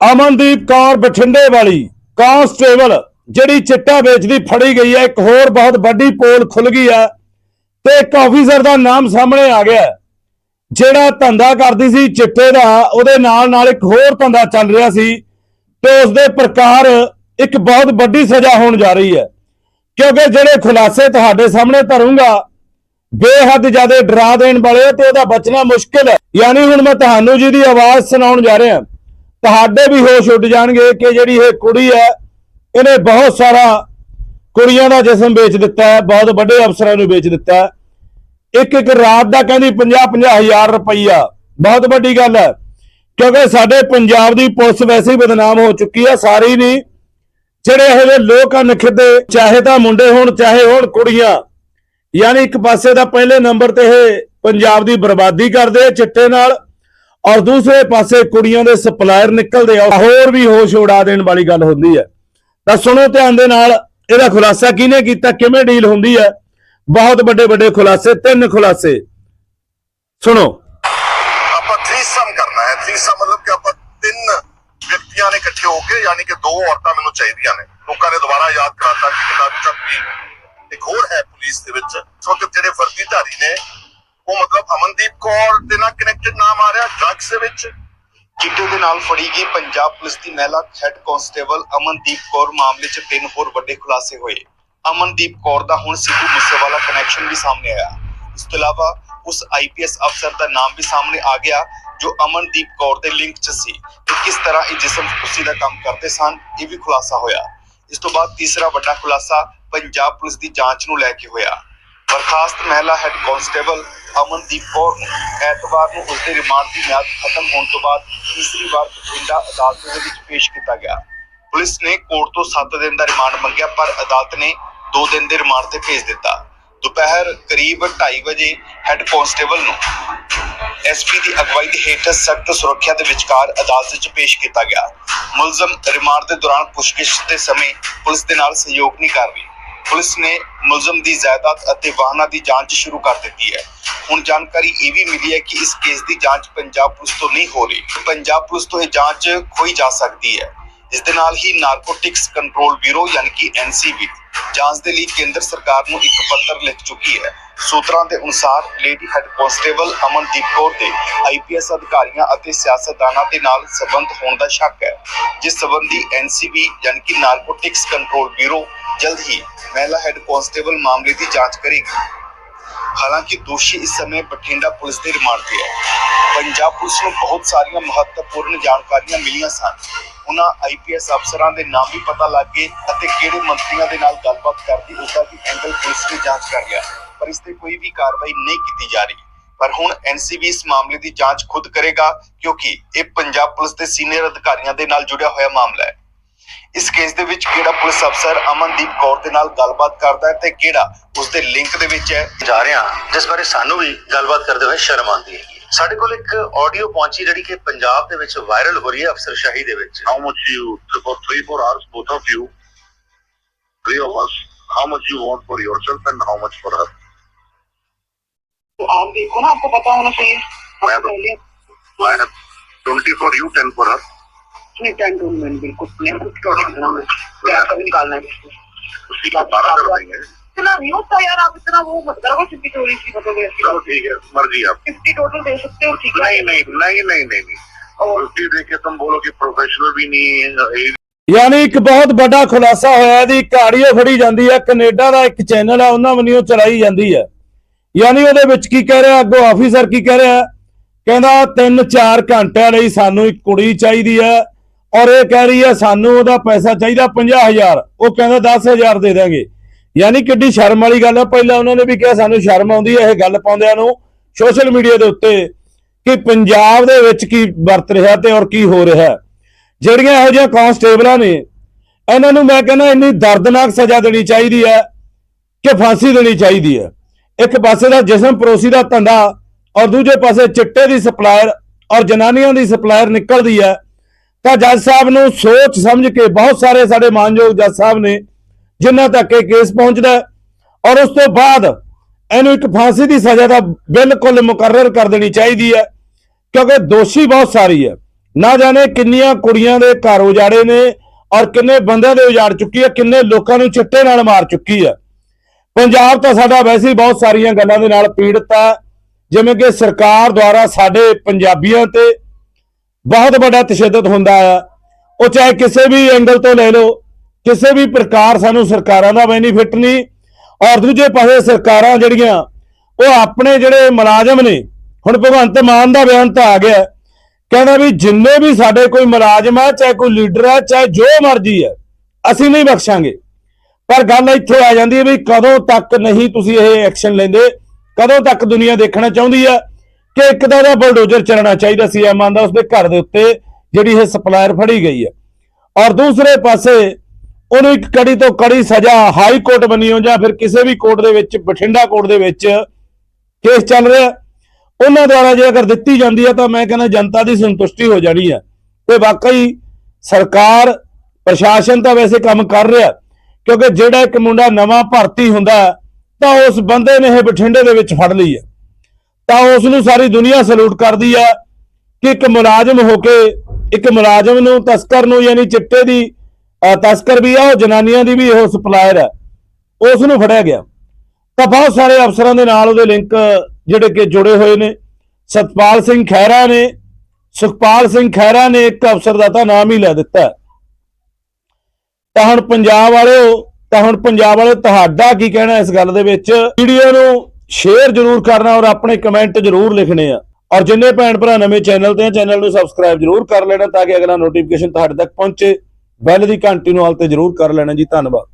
ਅਮਨਦੀਪ ਕੌਰ ਬਠਿੰਡੇ ਵਾਲੀ ਕਾਂਸਟੇਬਲ, ਜਿਹੜੀ ਚਿੱਟਾ ਵੇਚਦੀ ਫੜੀ ਗਈ ਹੈ, ਇੱਕ ਹੋਰ ਬਹੁਤ ਵੱਡੀ ਪੋਲ ਖੁੱਲ ਗਈ ਹੈ ਤੇ ਇੱਕ ਆਫੀਸਰ ਦਾ ਨਾਮ ਸਾਹਮਣੇ ਆ ਗਿਆ ਜਿਹੜਾ ਧੰਦਾ ਕਰਦੀ ਸੀ ਚਿੱਟੇ ਦਾ, ਉਹਦੇ ਨਾਲ ਨਾਲ ਇੱਕ ਹੋਰ ਧੰਦਾ ਚੱਲ ਰਿਹਾ ਸੀ ਤੇ ਉਸ ਦੇ ਪ੍ਰਕਾਰ ਇੱਕ ਬਹੁਤ ਵੱਡੀ ਸਜ਼ਾ ਹੋਣ ਜਾ ਰਹੀ ਹੈ। ਕਿਉਂਕਿ ਜਿਹੜੇ ਖੁਲਾਸੇ ਤੁਹਾਡੇ ਸਾਹਮਣੇ ਧਰੂੰਗਾ, ਬੇਹੱਦ ਜ਼ਿਆਦਾ ਡਰਾ ਦੇਣ ਵਾਲੇ ਤੇ ਉਹਦਾ ਬਚਣਾ ਮੁਸ਼ਕਿਲ ਹੈ। ਯਾਨੀ ਹੁਣ ਮੈਂ ਤੁਹਾਨੂੰ ਜੀ ਦੀ ਆਵਾਜ਼ ਸੁਣਾਉਣ ਜਾ ਰਿਹਾ ਤੁਹਾਡੇ ਵੀ ਹੋਸ਼ ਉੱਡ ਜਾਣਗੇ ਕਿ ਜਿਹੜੀ ਇਹ ਕੁੜੀ ਹੈ, ਇਹਨੇ ਬਹੁਤ ਸਾਰਾ ਕੁੜੀਆਂ ਦਾ ਜਿਸਮ ਵੇਚ ਦਿੱਤਾ ਹੈ, ਬਹੁਤ ਵੱਡੇ ਅਫਸਰਾਂ ਨੂੰ ਵੇਚ ਦਿੱਤਾ ਇੱਕ ਇੱਕ ਰਾਤ ਦਾ ਕਹਿੰਦੀ 50 50 ਹਜ਼ਾਰ ਰੁਪਈਆ, ਬਹੁਤ ਵੱਡੀ ਗੱਲ ਹੈ। ਕਿਉਂਕਿ ਸਾਡੇ ਪੰਜਾਬ ਦੀ ਪੁਲਿਸ ਵੈਸੇ ਹੀ ਬਦਨਾਮ ਹੋ ਚੁੱਕੀ ਹੈ, ਸਾਰੀ ਨਹੀਂ। ਜਿਹੜੇ ਇਹੋ ਜਿਹੇ ਲੋਕ ਆ ਨਖਿੱਦੇ, ਚਾਹੇ ਤਾਂ ਮੁੰਡੇ ਹੋਣ, ਚਾਹੇ ਹੋਣ ਕੁੜੀਆਂ, ਯਾਨੀ ਇੱਕ ਪਾਸੇ ਦਾ ਪਹਿਲੇ ਨੰਬਰ ਤੇ ਇਹ ਪੰਜਾਬ ਦੀ ਬਰਬਾਦੀ ਕਰਦੇ ਆ ਚਿੱਟੇ ਨਾਲ ਔਰ ਦੂਸਰੇ ਪਾਸੇ ਕੁੜੀਆਂ ਦੇ ਸਪਲਾਇਰ ਨਿਕਲਦੇ ਆ, ਹੋਰ ਵੀ ਹੋਸ਼ ਉਡਾ ਦੇਣ ਵਾਲੀ ਗੱਲ ਹੁੰਦੀ ਹੈ। ਤਾਂ ਸੁਣੋ ਧਿਆਨ ਦੇ ਨਾਲ, ਇਹਦਾ ਖੁਲਾਸਾ ਕਿਹਨੇ ਕੀਤਾ, ਕਿਵੇਂ ਡੀਲ ਹੁੰਦੀ ਹੈ? ਬਹੁਤ ਵੱਡੇ ਵੱਡੇ ਖੁਲਾਸੇ, ਤਿੰਨ ਖੁਲਾਸੇ। ਸੁਣੋ। ਆਪਾਂ ਥ੍ਰੀਸਮ ਕਰਨਾ ਹੈ। ਥ੍ਰੀਸਮ ਮਤਲਬ ਕਿ ਆਪਾਂ ਤਿੰਨ ਵਿਅਕਤੀਆਂ ਨੇ ਇਕੱਠੇ ਹੋ ਕੇ, ਯਾਨੀ ਕਿ ਦੋ ਔਰਤਾਂ ਮੈਨੂੰ ਚਾਹੀਦੀਆਂ ਨੇ। ਲੋਕਾਂ ਨੇ ਦੁਬਾਰਾ ਯਾਦ ਕਰਾਤਾ ਕਿ ਕਿਤਾਬ ਚੱਕ ਇੱਕ ਹੋਰ ਹੈ ਪੁਲਿਸ ਦੇ ਵਿੱਚ। ਇਸ ਜਿਹੜੇ ਵਰਦੀਧਾਰੀ ਨੇ ਉਹ ਮਤਲਬ ਅਮਨਦੀਪ ਕੌਰ ਦੇ ਨਾਲ ਕਨੈਕਟਡ ਨਾਮ ਆ ਰਿਹਾ, ਡਰੱਗਸ ਦੇ ਵਿੱਚ। ਚਿੱਟੇ ਦੇ ਨਾਲ ਫੜੀ ਗਈ ਪੰਜਾਬ ਪੁਲਿਸ ਦੀ ਮਹਿਲਾ ਹੈੱਡ ਕਾਂਸਟੇਬਲ ਅਮਨਦੀਪ ਕੌਰ ਮਾਮਲੇ 'ਚ ਤਿੰਨ ਹੋਰ ਵੱਡੇ ਖੁਲਾਸੇ ਹੋਏ। ਅਮਨਦੀਪ ਕੌਰ ਦਾ ਹੁਣ ਸਿੱਧੂ ਮੂਸੇਵਾਲਾ ਕਨੈਕਸ਼ਨ ਵੀ ਸਾਹਮਣੇ ਆਇਆ। ਇਸ ਤੋਂ ਇਲਾਵਾ ਉਸ ਆਈਪੀਐਸ ਅਫਸਰ ਦਾ ਨਾਮ ਵੀ ਸਾਹਮਣੇ ਆ ਗਿਆ, ਜੋ ਅਮਨਦੀਪ ਕੌਰ ਦੇ ਲਿੰਕ 'ਚ ਸੀ। ਤੇ ਕਿਸ ਤਰ੍ਹਾਂ ਇਹ ਜਿਸਮ ਫੁੱਸੀ ਦਾ ਕੰਮ ਕਰਦੇ ਸਨ, ਇਹ ਵੀ ਖੁਲਾਸਾ ਹੋਇਆ। ਇਸ ਤੋਂ ਬਾਅਦ ਤੀਸਰਾ ਵੱਡਾ ਖੁਲਾਸਾ ਪੰਜਾਬ ਪੁਲਿਸ ਦੀ ਜਾਂਚ ਨੂੰ ਲੈ ਕੇ ਹੋਇਆ। ਬਰਖਾਸਤ ਮਹਿਲਾ ਹੈੱਡ ਕਾਂਸਟੇਬਲ ਅਮਨਦੀਪ ਕੌਰ ਨੂੰ ਐਤਵਾਰ ਨੂੰ ਉਸਦੇ ਰਿਮਾਂਡ ਦੀ ਮਿਆਦ ਖਤਮ ਹੋਣ ਤੋਂ ਬਾਅਦ ਤੀਸਰੀ ਵਾਰ ਬਠਿੰਡਾ ਅਦਾਲਤ ਦੇ ਵਿੱਚ ਪੇਸ਼ ਕੀਤਾ ਗਿਆ। ਪੁਲਿਸ ਨੇ ਕੋਰਟ ਤੋਂ 7 ਦਿਨ ਦਾ ਰਿਮਾਂਡ ਮੰਗਿਆ, ਪਰ ਅਦਾਲਤ ਨੇ 2 ਦਿਨ ਦੇ ਰਿਮਾਂਡ ਤੇ ਭੇਜ ਦਿੱਤਾ। ਦੁਪਹਿਰ ਕਰੀਬ 2:30 ਵਜੇ ਹੈੱਡ ਕਾਂਸਟੇਬਲ ਨੂੰ ਐਸਪੀ ਦੀ ਅਗਵਾਈ ਦੇ ਹੇਠ ਸਖਤ ਸੁਰੱਖਿਆ ਦੇ ਵਿਚਕਾਰ ਅਦਾਲਤ ਵਿੱਚ ਪੇਸ਼ ਕੀਤਾ ਗਿਆ। ਮੁਲਜ਼ਮ ਰਿਮਾਂਡ ਦੇ ਦੌਰਾਨ ਪੁੱਛਗਿੱਛ ਦੇ ਸਮੇਂ ਪੁਲਿਸ ਦੇ ਨਾਲ ਸਹਿਯੋਗ ਨਹੀਂ ਕਰ ਰਹੀ ਪੁਲਿਸ ਨੇ ਮੁਲਜ਼ਮ ਦੀ ਜਾਇਦਾਦ ਅਤੇ ਵਾਹਨਾਂ ਦੀ ਜਾਂਚ ਸ਼ੁਰੂ ਕਰ ਦਿੱਤੀ ਹੈ। ਹੁਣ ਜਾਣਕਾਰੀ ਇਹ ਵੀ ਮਿਲੀ ਹੈ ਕਿ ਇਸ ਕੇਸ ਦੀ ਜਾਂਚ ਪੰਜਾਬ ਪੁਲਿਸ ਤੋਂ ਨਹੀਂ ਹੋ ਰਹੀ। ਪੰਜਾਬ ਪੁਲਿਸ ਤੋਂ ਇਹ ਜਾਂਚ ਖੋਈ ਜਾ ਸਕਦੀ ਹੈ। ਇਸ ਦੇ ਨਾਲ ਹੀ ਨਾਰਕੋਟਿਕਸ ਕੰਟਰੋਲ ਬਿਊਰੋ ਯਾਨੀ ਕਿ ਐਨਸੀਬੀ ਜਾਂਚ ਦੇ ਲਈ ਕੇਂਦਰ ਸਰਕਾਰ ਨੂੰ ਇੱਕ ਪੱਤਰ ਲਿਖ ਚੁੱਕੀ ਹੈ। ਸੂਤਰਾਂ ਦੇ ਅਨੁਸਾਰ lady head constable Amandeep Kaur ਦੇ ਆਈਪੀਐਸ ਅਧਿਕਾਰੀਆਂ ਅਤੇ ਸਿਆਸਤਦਾਨਾਂ ਦੇ ਨਾਲ ਸਬੰਧ ਹੋਣ ਦਾ ਸ਼ੱਕ ਹੈ। ਜਿਸ ਸੰਬੰਧੀ ਐਨਸੀਬੀ ਯਾਨੀ ਕਿ ਨਾਰਕੋਟਿਕਸ ਕੰਟਰੋਲ ਬਿਊਰੋ ਜਲਦ ਹੀ ਮਹਿਲਾ ਹੈੱਡ ਕਾਂਸਟੇਬਲ ਮਾਮਲੇ ਦੀ ਜਾਂਚ ਕਰੇਗੀ। ਹਾਲਾਂਕਿ ਦੋਸ਼ੀ ਇਸ ਸਮੇਂ ਬਠਿੰਡਾ ਪੁਲਿਸ ਦੇ ਰਿਮਾਂਡ ਤੇ ਹੈ। ਪੰਜਾਬ ਪੁਲਿਸ ਨੂੰ ਬਹੁਤ ਸਾਰੀਆਂ ਮਹੱਤਵਪੂਰਨ ਜਾਣਕਾਰੀਆਂ ਮਿਲੀਆਂ ਸਨ। ਉਹਨਾਂ ਆਈਪੀਐਸ ਅਫਸਰਾਂ ਦੇ ਨਾਮ ਵੀ ਪਤਾ ਲੱਗ ਗਏ ਅਤੇ ਕਿਹੜੇ ਮੰਤਰੀਆਂ ਦੇ ਨਾਲ ਗੱਲਬਾਤ ਕਰਦੀ ਉਸਦਾ ਵੀ ਐਂਗਲ ਪੁਲਿਸ ਨੇ ਜਾਂਚ ਕਰ ਲਿਆ। ਪਰ ਇਸ ਤੇ ਕੋਈ ਵੀ ਕਾਰਵਾਈ ਨਹੀਂ ਕੀਤੀ ਜਾ ਰਹੀ। ਪਰ ਹੁਣ ਐਨਸੀਬੀ ਇਸ ਮਾਮਲੇ ਦੀ ਜਾਂਚ ਖੁਦ ਕਰੇਗਾ ਕਿਉਂਕਿ ਇਹ ਪੰਜਾਬ ਪੁਲਿਸ ਦੇ ਸੀਨੀਅਰ ਅਧਿਕਾਰੀਆਂ ਦੇ ਨਾਲ ਜੁੜਿਆ ਹੋਇਆ ਮਾਮਲਾ ਹੈ। ਇਸ ਕੇਸ ਦੇ ਵਿੱਚ ਕਿਹੜਾ ਪੁਲਿਸ ਅਫਸਰ ਅਮਨਦੀਪ ਕੌਰ ਦੇ ਨਾਲ ਗੱਲਬਾਤ ਕਰਦਾ ਹੈ ਤੇ ਕਿਹੜਾ ਉਸ ਦੇ ਲਿੰਕ ਦੇ ਵਿੱਚ ਹੈ ਜਾ ਰਹੇ ਹਾਂ ਜਿਸ ਬਾਰੇ ਸਾਨੂੰ ਵੀ ਗੱਲਬਾਤ ਕਰਦੇ ਹੋਏ ਸ਼ਰਮ ਆਉਂਦੀ ਹੈ ਸਾਡੇ ਕੋਲ ਇੱਕ ਆਡੀਓ ਪਹੁੰਚੀ ਜਿਹੜੀ ਕਿ ਪੰਜਾਬ ਦੇ ਵਿੱਚ ਵਾਇਰਲ ਹੋ ਰਹੀ ਹੈ ਅਫਸਰਸ਼ਾਹੀ ਦੇ ਵਿੱਚ how much you for three four hours both of you three of us how much you want for yourself and how much for her तो आप देखो ना आपको पता होना चाहिए मैं आपको तो- पहले I have 20 for you 10 for her नहीं टेन टू मैंने बिल्कुल नहीं कुछ टोटल देना मैं क्या कभी निकालना है उसी का बारह कर देंगे इतना नहीं होता यार आप इतना वो मत करो फिफ्टी चोरी सी मतलब चलो ठीक है मर्जी आप फिफ्टी टोटल दे सकते हो ठीक है नहीं नहीं नहीं नहीं नहीं नहीं और फिफ्टी देके तुम बोलो कि प्रोफेशनल भी नहीं है ये ਯਾਨੀ ਇੱਕ ਬਹੁਤ ਵੱਡਾ ਖੁਲਾਸਾ ਹੋਇਆ ਇਹਦੀ ਕਾੜੀਓ ਫੜੀ ਜਾਂਦੀ ਹੈ ਕੈਨੇਡਾ ਦਾ ਇੱਕ ਚੈਨਲ ਹੈ ਉਹਨਾਂ ਵੱਲੋਂ ਚਲਾਈ ਜਾਂਦੀ ਹੈ ਯਾਨੀ ਉਹਦੇ ਵਿੱਚ ਕੀ ਕਹਿ ਰਿਹਾ ਅੱਗੋਂ ਆਫੀਸਰ ਕੀ ਕਹਿ ਰਿਹਾ ਕਹਿੰਦਾ 3-4 ਘੰਟਿਆਂ ਲਈ ਸਾਨੂੰ ਇੱਕ ਕੁੜੀ ਚਾਹੀਦੀ ਹੈ ਔਰ ਇਹ ਕਹਿ ਰਹੀ ਹੈ, ਸਾਨੂੰ ਉਹਦਾ ਪੈਸਾ ਚਾਹੀਦਾ 50000 ਉਹ ਕਹਿੰਦਾ 10000 ਦੇ ਦਾਂਗੇ। ਯਾਨੀ ਕਿੱਡੀ ਸ਼ਰਮ ਵਾਲੀ ਗੱਲ ਹੈ। ਪਹਿਲਾਂ ਉਹਨਾਂ ਨੇ ਵੀ ਕਿਹਾ, ਸਾਨੂੰ ਸ਼ਰਮ ਆਉਂਦੀ ਹੈ ਇਹ ਗੱਲ ਪਾਉਂਦਿਆਂ ਨੂੰ ਸੋਸ਼ਲ ਮੀਡੀਆ ਦੇ ਉੱਤੇ ਕਿ ਪੰਜਾਬ ਦੇ ਵਿੱਚ ਕੀ ਵਰਤ ਰਿਹਾ ਤੇ ਔਰ ਕੀ ਹੋ ਰਿਹਾ। ਜਿਹੜੀਆਂ ਇਹੋ ਜਿਹੀਆਂ ਕਾਂਸਟੇਬਲਾਂ ਨੇ, ਇਹਨਾਂ ਨੂੰ ਮੈਂ ਕਹਿੰਦਾ ਇੰਨੀ ਦਰਦਨਾਕ ਸਜ਼ਾ ਦੇਣੀ ਚਾਹੀਦੀ ਹੈ ਕਿ ਫਾਂਸੀ ਦੇਣੀ ਚਾਹੀਦੀ ਹੈ। ਇੱਕ ਪਾਸੇ ਦਾ ਜਿਸਮ ਪਰੋਸੀ ਦਾ ਧੰਦਾ ਔਰ ਦੂਜੇ ਪਾਸੇ ਚਿੱਟੇ ਦੀ ਸਪਲਾਇਰ ਔਰ ਜਨਾਨੀਆਂ ਦੀ ਸਪਲਾਇਰ ਨਿਕਲਦੀ ਹੈ। ਤਾਂ ਜੱਜ ਸਾਹਿਬ ਨੂੰ ਸੋਚ ਸਮਝ ਕੇ ਬਹੁਤ ਸਾਰੇ ਸਾਡੇ ਮਾਨਯੋਗ ਜੱਜ ਸਾਹਿਬ ਨੇ ਜਿਨ੍ਹਾਂ ਤੱਕ ਇਹ ਕੇਸ ਪਹੁੰਚਦਾ ਔਰ ਉਸ ਤੋਂ ਬਾਅਦ ਇਹਨੂੰ ਇੱਕ ਫਾਂਸੀ ਦੀ ਸਜ਼ਾ ਦਾ ਬਿਲਕੁਲ ਮੁਕਰਰ ਕਰ ਦੇਣੀ ਚਾਹੀਦੀ ਹੈ, ਕਿਉਂਕਿ ਦੋਸ਼ੀ ਬਹੁਤ ਸਾਰੀ ਹੈ। ਨਾ ਜਾਣੇ ਕਿੰਨੀਆਂ ਕੁੜੀਆਂ ਦੇ ਘਰ ਉਜਾੜੇ ਨੇ ਔਰ ਕਿੰਨੇ ਬੰਦਿਆਂ ਦੇ ਉਜਾੜ ਚੁੱਕੀ ਹੈ, ਕਿੰਨੇ ਲੋਕਾਂ ਨੂੰ ਚਿੱਟੇ ਨਾਲ ਮਾਰ ਚੁੱਕੀ ਹੈ। ਪੰਜਾਬ ਤਾਂ ਸਾਡਾ ਵੈਸੇ ਹੀ ਬਹੁਤ ਸਾਰੀਆਂ ਗੱਲਾਂ ਦੇ ਨਾਲ ਪੀੜਤ ਹੈ ਜਿਵੇਂ ਕਿ ਸਰਕਾਰ ਦੁਆਰਾ ਸਾਡੇ ਪੰਜਾਬੀਆਂ ਤੇ ਬਹੁਤ ਵੱਡਾ ਤਸ਼ੱਦਦ ਹੁੰਦਾ ਆ। ਉਹ ਚਾਹੇ ਕਿਸੇ ਵੀ ਐਂਗਲ ਤੋਂ ਲੈ ਲਓ, ਕਿਸੇ ਵੀ ਪ੍ਰਕਾਰ ਸਾਨੂੰ ਸਰਕਾਰਾਂ ਦਾ ਬੈਨੀਫਿਟ ਨਹੀਂ, ਔਰ ਦੂਜੇ ਪਾਸੇ ਸਰਕਾਰਾਂ ਜਿਹੜੀਆਂ, ਉਹ ਆਪਣੇ ਜਿਹੜੇ ਮੁਲਾਜ਼ਮ ਨੇ, ਹੁਣ ਭਗਵੰਤ ਮਾਨ ਦਾ ਬਿਆਨ ਤਾਂ ਆ ਗਿਆ, ਕਹਿੰਦਾ ਵੀ ਜਿੰਨੇ ਵੀ ਸਾਡੇ ਕੋਈ ਮੁਲਾਜ਼ਮ ਹੈ ਚਾਹੇ ਕੋਈ ਲੀਡਰ ਹੈ ਚਾਹੇ ਜੋ ਮਰਜ਼ੀ ਹੈ ਅਸੀਂ ਨਹੀਂ ਬਖਸ਼ਾਂਗੇ। ਪਰ ਗੱਲ ਇੱਥੇ ਆ ਜਾਂਦੀ ਹੈ ਵੀ ਕਦੋਂ ਤੱਕ ਨਹੀਂ ਤੁਸੀਂ ਇਹ ਐਕਸ਼ਨ ਲੈਂਦੇ, ਕਦੋਂ ਤੱਕ ਦੁਨੀਆ ਦੇਖਣਾ ਚਾਹੁੰਦੀ ਆ ਕਿ ਇੱਕ ਤਾਂ ਦਾ ਬਲਡੋਜ਼ਰ ਚੱਲਣਾ ਚਾਹੀਦਾ ਸੀ ਐਮਾਨ ਦਾ ਉਸਦੇ ਘਰ ਦੇ ਉੱਤੇ ਜਿਹੜੀ ਇਹ ਸਪਲਾਇਰ ਫੜੀ ਗਈ ਹੈ। ਔਰ ਦੂਸਰੇ ਪਾਸੇ ਉਹਨੂੰ ਇੱਕ ਕੜੀ ਤੋਂ ਕੜੀ ਸਜ਼ਾ ਹਾਈ ਕੋਰਟ ਬਣੀ ਹੋ ਜਾਂ ਫਿਰ ਕਿਸੇ ਵੀ ਕੋਰਟ ਦੇ ਵਿੱਚ, ਬਠਿੰਡਾ ਕੋਰਟ ਦੇ ਵਿੱਚ ਕੇਸ ਚੱਲ ਰਿਹਾ ਉਹਨਾਂ ਦੁਆਰਾ ਜੇ ਅਗਰ ਦਿੱਤੀ ਜਾਂਦੀ ਹੈ ਤਾਂ ਮੈਂ ਕਹਿੰਦਾ ਜਨਤਾ ਦੀ ਸੰਤੁਸ਼ਟੀ ਹੋ ਜਾਣੀ ਹੈ। ਤੇ ਵਾਕਈ ਸਰਕਾਰ, ਪ੍ਰਸ਼ਾਸਨ ਤਾਂ ਵੈਸੇ ਕੰਮ ਕਰ ਰਿਹਾ ਕਿਉਂਕਿ ਜਿਹੜਾ ਇੱਕ ਮੁੰਡਾ ਨਵਾਂ ਭਰਤੀ ਹੁੰਦਾ ਤਾਂ ਉਸ ਬੰਦੇ ਨੇ ਇਹ ਬਠਿੰਡੇ ਦੇ ਵਿੱਚ ਫੜ ਲਈ ਹੈ। ਤਾਂ ਉਸ ਨੂੰ ਸਾਰੀ ਦੁਨੀਆ ਸਲੂਟ ਕਰਦੀ ਹੈ ਕਿ ਇੱਕ ਮੁਲਾਜ਼ਮ ਹੋ ਕੇ, ਇੱਕ ਮੁਲਾਜ਼ਮ ਨੂੰ, ਤਸਕਰ ਨੂੰ, ਯਾਨੀ ਚਿੱਟੇ ਦੀ ਤਸਕਰ ਵੀ ਆ, ਉਹ ਜਨਾਨੀਆਂ ਦੀ ਵੀ ਉਹ ਸਪਲਾਇਰ ਹੈ ਉਸ ਨੂੰ ਫੜਿਆ ਗਿਆ। ਤਾਂ ਬਹੁਤ ਸਾਰੇ ਅਫਸਰਾਂ ਦੇ ਨਾਲ ਉਹਦੇ ਲਿੰਕ ਜਿਹੜੇ ਕਿ ਜੁੜੇ ਹੋਏ ਨੇ। ਸਤਪਾਲ ਸਿੰਘ ਖਹਿਰਾ ਨੇ, ਸੁਖਪਾਲ ਸਿੰਘ ਖਹਿਰਾ ਨੇ ਇੱਕ ਅਫਸਰ ਦਾ ਤਾਂ ਨਾਮ ਹੀ ਲੈ ਦਿੱਤਾ। ਤਾਂ ਹੁਣ ਪੰਜਾਬ ਵਾਲਿਓ, ਤਾਂ ਹੁਣ ਪੰਜਾਬ ਵਾਲੇ ਤੁਹਾਡਾ ਕੀ ਕਹਿਣਾ ਇਸ ਗੱਲ ਦੇ ਵਿੱਚ? ਵੀਡੀਓ ਨੂੰ ਸ਼ੇਅਰ ਜ਼ਰੂਰ ਕਰਨਾ ਔਰ ਆਪਣੇ ਕਮੈਂਟ ਜ਼ਰੂਰ ਲਿਖਣੇ ਆ। ਔਰ ਜਿੰਨੇ ਭੈਣ ਭਰਾ ਨਵੇਂ ਚੈਨਲ ਤੇ ਆ, ਚੈਨਲ ਨੂੰ ਸਬਸਕ੍ਰਾਈਬ ਜ਼ਰੂਰ ਕਰ ਲੈਣਾ ਤਾਂ ਕਿ ਅਗਲਾ ਨੋਟੀਫਿਕੇਸ਼ਨ ਤੁਹਾਡੇ ਤੱਕ ਪਹੁੰਚੇ। ਬੈਲ ਦੀ ਘੰਟੀ ਨੂੰ ਹਾਲ ਤੇ ਜ਼ਰੂਰ ਕਰ ਲੈਣਾ ਜੀ। ਧੰਨਵਾਦ।